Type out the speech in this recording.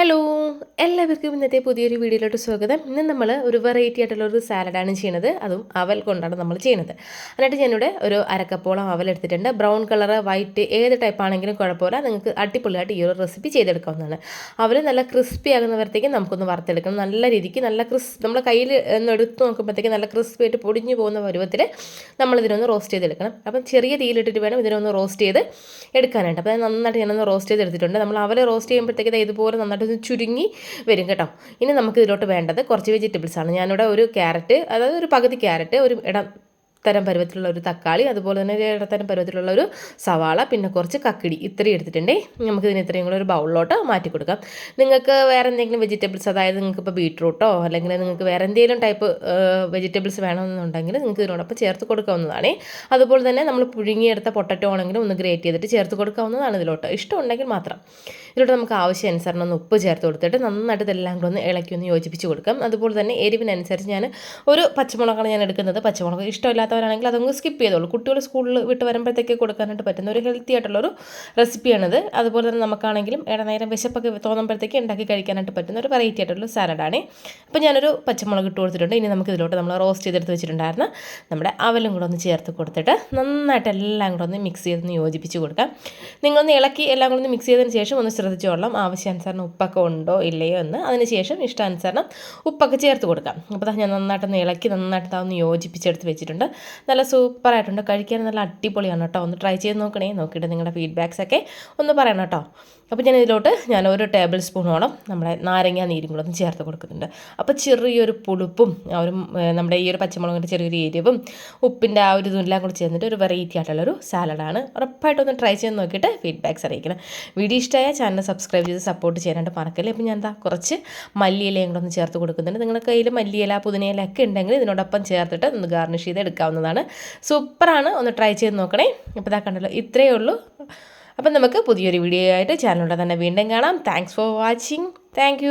Hello. എല്ലാവർക്കും ഇന്നത്തെ പുതിയൊരു വീഡിയോയിലോട്ട് സ്വാഗതം. ഇന്ന് നമ്മൾ ഒരു വെറൈറ്റി ആയിട്ടുള്ള ഒരു സാലഡാണ് ചെയ്യുന്നത്. അതും അവൽ കൊണ്ടാണ് നമ്മൾ ചെയ്യുന്നത്. എന്നിട്ട് ഞാനിവിടെ ഒരു അരക്കപ്പോളം അവൽ എടുത്തിട്ടുണ്ട്. ബ്രൗൺ കളർ വൈറ്റ് ഏത് ടൈപ്പ് ആണെങ്കിലും കുഴപ്പമില്ല. നിങ്ങൾക്ക് അടിപൊളിയായിട്ട് ഈ ഒരു റെസിപ്പി ചെയ്തെടുക്കാവുന്നതാണ്. അവൽ നല്ല ക്രിസ്പി ആകുന്നവരത്തേക്കും നമുക്കൊന്ന് വറുത്തെടുക്കണം. നല്ല രീതിക്ക് നല്ല ക്രിസ് നമ്മുടെ കയ്യിൽ ഒന്ന് എടുത്ത് നോക്കുമ്പോഴത്തേക്ക് നല്ല ക്രിസ്പി ആയിട്ട് പൊടിഞ്ഞു പോകുന്ന പരുവത്തിൽ നമ്മളിതിനൊന്ന് റോസ്റ്റ് ചെയ്തെടുക്കണം. അപ്പം ചെറിയ തീയിലിട്ടിട്ട് വേണം ഇതിനൊന്ന് റോസ്റ്റ് ചെയ്ത് എടുക്കാനായിട്ട്. അപ്പോൾ നന്നായിട്ട് ഞാനൊന്ന് റോസ്റ്റ് ചെയ്ത് എടുത്തിട്ടുണ്ട് നമ്മൾ അവൽ റോസ്റ്റ് ചെയ്യുമ്പോഴത്തേക്ക് ഇതുപോലെ നന്നായിട്ട് ഒന്ന് ചുരുങ്ങി വരും കേട്ടോ. ഇനി നമുക്ക് ഇതിലോട്ട് വേണ്ടത് കുറച്ച് വെജിറ്റബിൾസ് ആണ്. ഞാനിവിടെ ഒരു ക്യാരറ്റ് അതായത് ഒരു പകുതി ക്യാരറ്റ് ഒരു ഇടം തരം പരുവത്തിലുള്ള ഒരു തക്കാളി അതുപോലെ തന്നെ ഒരു ഇടത്തരം പരുവത്തിലുള്ള ഒരു സവാള പിന്നെ കുറച്ച് കക്കിടി ഇത്രയും എടുത്തിട്ടുണ്ടേ. നമുക്ക് ഇതിന് ഇത്രയും കൂടെ ഒരു ബൗളിലോട്ട് മാറ്റി കൊടുക്കാം. നിങ്ങൾക്ക് വേറെ എന്തെങ്കിലും വെജിറ്റബിൾസ് അതായത് നിങ്ങൾക്ക് ഇപ്പോൾ ബീട്രൂട്ടോ അല്ലെങ്കിൽ നിങ്ങൾക്ക് വേറെ എന്തെങ്കിലും ടൈപ്പ് വെജിറ്റബിൾസ് വേണമെന്നുണ്ടെങ്കിൽ നിങ്ങൾക്ക് ഇതിനോടൊപ്പം ചേർത്ത് കൊടുക്കാവുന്നതാണ്. അതുപോലെ തന്നെ നമ്മൾ പുഴുങ്ങിയെടുത്ത പൊട്ടറ്റോ ആണെങ്കിലും ഒന്ന് ഗ്രേറ്റ് ചെയ്തിട്ട് ചേർത്ത് കൊടുക്കാവുന്നതാണ് ഇതിലോട്ട്. ഇഷ്ടമുണ്ടെങ്കിൽ മാത്രം ഇതിലോട്ട് നമുക്ക് ആവശ്യാനുസരണം ഒന്ന് ഉപ്പ് ചേർത്ത് കൊടുത്തിട്ട് നന്നായിട്ട് ഇതെല്ലാം കൂടെ ഒന്ന് ഇളക്കി ഒന്ന് യോജിപ്പിച്ച് കൊടുക്കാം. അതുപോലെ തന്നെ എരിവിനനുസരിച്ച് ഞാൻ ഒരു പച്ചമുളകാണ് ഞാൻ എടുക്കുന്നത്. പച്ചമുളക് ഇഷ്ടമില്ലാത്തവരാണെങ്കിൽ അതൊന്ന് സ്കിപ്പ് ചെയ്തോളൂ. കുട്ടികൾ സ്കൂളിൽ വിട്ട് വരുമ്പോഴത്തേക്ക് കൊടുക്കാനായിട്ട് പറ്റുന്ന ഒരു ഹെൽത്തി ആയിട്ടുള്ളൊരു റെസിപ്പിയാണിത് അതുപോലെ തന്നെ നമുക്കാണെങ്കിലും ഇടനേരം വിശപ്പൊക്കെ തോന്നുമ്പോഴത്തേക്ക് ഉണ്ടാക്കി കഴിക്കാനായിട്ട് പറ്റുന്ന ഒരു വെറൈറ്റി ആയിട്ടുള്ള സാലഡാണ് അപ്പോൾ ഞാനൊരു പച്ചമുളക് ഇട്ട് കൊടുത്തിട്ടുണ്ട്. ഇനി നമുക്ക് ഇതിലോട്ട് നമ്മൾ റോസ്റ്റ് ചെയ്തെടുത്ത് വെച്ചിട്ടുണ്ടായിരുന്ന. നമ്മുടെ അവലും കൂടെ ഒന്ന് ചേർത്ത് കൊടുത്തിട്ട് നന്നായിട്ട് എല്ലാം കൂടെ ഒന്ന് മിക്സ് ചെയ്തൊന്ന് യോജിപ്പിച്ച് കൊടുക്കാം. നിങ്ങളൊന്ന് ഇളക്കി എല്ലാം കൂടെ ഒന്ന് മിക്സ് ചെയ്തതിന് ശേഷം ഒന്ന് ശ്രദ്ധിച്ചോളാം ആവശ്യാനുസരണം ഉപ്പൊക്കെ ഉണ്ടോ ഇല്ലയോ എന്ന്. അതിനുശേഷം ഇഷ്ടാനുസരണം ഉപ്പൊക്കെ ചേർത്ത് കൊടുക്കാം. അപ്പോൾ ഞാൻ നന്നായിട്ടൊന്ന് ഇളക്കി നന്നായിട്ട് അതൊന്ന് യോജിപ്പിച്ചെടുത്ത് വെച്ചിട്ടുണ്ട്. നല്ല സൂപ്പറായിട്ടുണ്ട് കഴിക്കാൻ നല്ല അടിപൊളിയാണ് കേട്ടോ. ഒന്ന് ട്രൈ ചെയ്ത് നോക്കണേ. നോക്കിയിട്ട് നിങ്ങളുടെ ഫീഡ്ബാക്സ് ഒക്കെ ഒന്ന് പറയണം കേട്ടോ. അപ്പോൾ ഞാൻ ഇതിലോട്ട് ഞാൻ ഒരു ടേബിൾ സ്പൂണോളം നമ്മുടെ നാരങ്ങ നീരും കൂടെ ഒന്ന് ചേർത്ത് കൊടുക്കുന്നുണ്ട്. അപ്പോൾ ചെറിയൊരു പുളിപ്പും ഒരു നമ്മുടെ ഈ ഒരു പച്ചമുളകിന്റെ ചെറിയൊരു എരിവും ഉപ്പിന്റെ ആ ഒരു ഇതെല്ലാം കൂടി ചേർന്നിട്ട് ഒരു വെറൈറ്റി ആയിട്ടുള്ളൊരു സാലഡാണ് ഉറപ്പായിട്ടൊന്ന് ട്രൈ ചെയ്ത് നോക്കിയിട്ട് ഫീഡ്ബാക്സ് അറിയിക്കണം. വീഡിയോ ഇഷ്ടമായ ചാനൽ സബ്സ്ക്രൈബ് ചെയ്ത് സപ്പോർട്ട് ചെയ്യാനായിട്ട് മറക്കല്ലേ. അപ്പോൾ ഞാൻ എന്താ കുറച്ച് മല്ലിയിലയും കൂടെ ഒന്ന് ചേർത്ത് കൊടുക്കുന്നുണ്ട്. നിങ്ങളുടെ കയ്യിൽ മല്ലിയില പുതിനയില ഒക്കെ ഉണ്ടെങ്കിൽ ഇതിനോടൊപ്പം ചേർത്തിട്ട് ഒന്ന് ഗാർണിഷ് ചെയ്ത് എടുക്കാവുന്നതാണ് സൂപ്പറാണ്. ഒന്ന് ട്രൈ ചെയ്ത് നോക്കണേ. അപ്പോൾ ഇതാ കണ്ടല്ലോ ഇത്രയേ ഉള്ളൂ. അപ്പം നമുക്ക് പുതിയൊരു വീഡിയോ ആയിട്ട് ചാനലിലൂടെ തന്നെ വീണ്ടും കാണാം. Thanks for watching thank